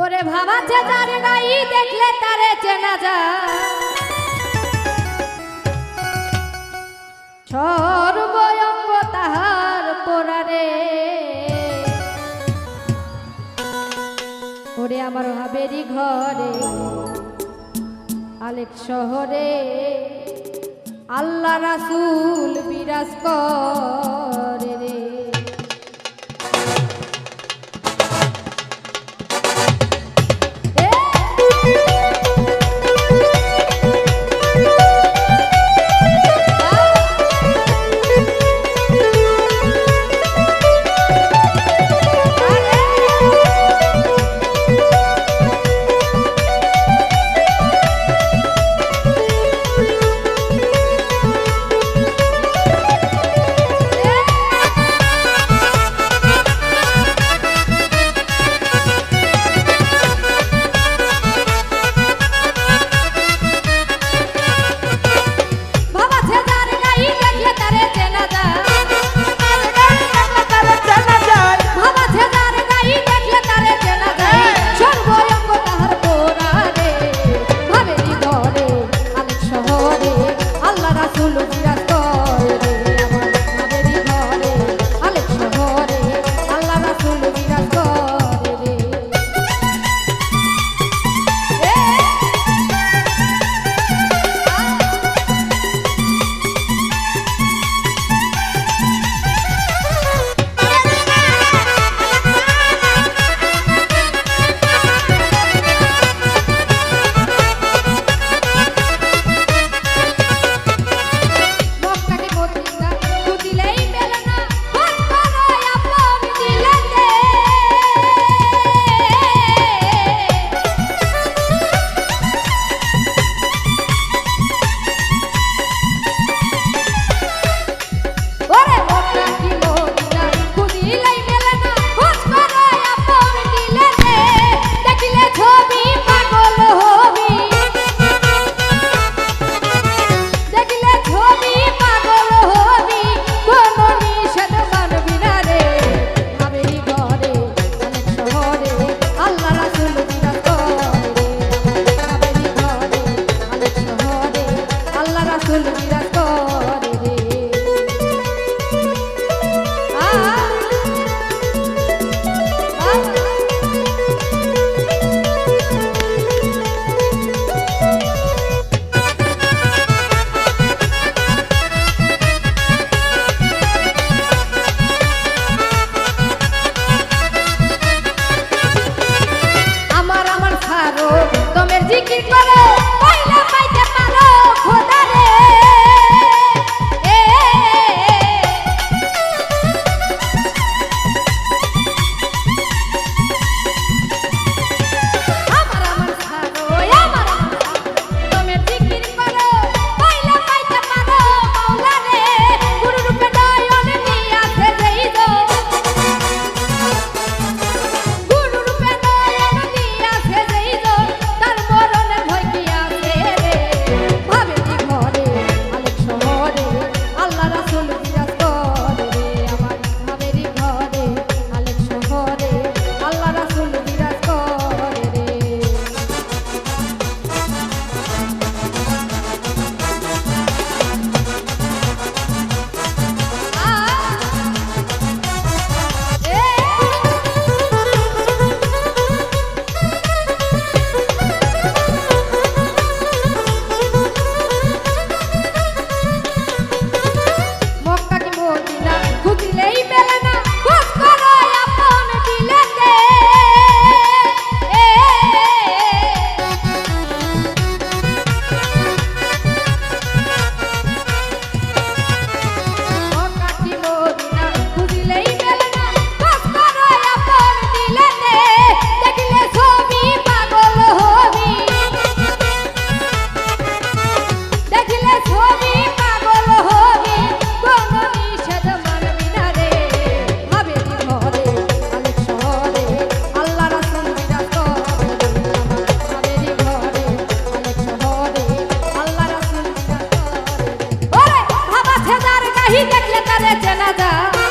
ওরে ভাবাচ্ছে যার নাই দেখলে তারে চেনা যায়। সর্বঙ্গ তাহার পোড়ারে। ওরে আমার হাবেরি ঘরে, আলেক শহরে, আল্লাহ রাসুল বিরাজ করে। দেখলে তারে চেনা যায়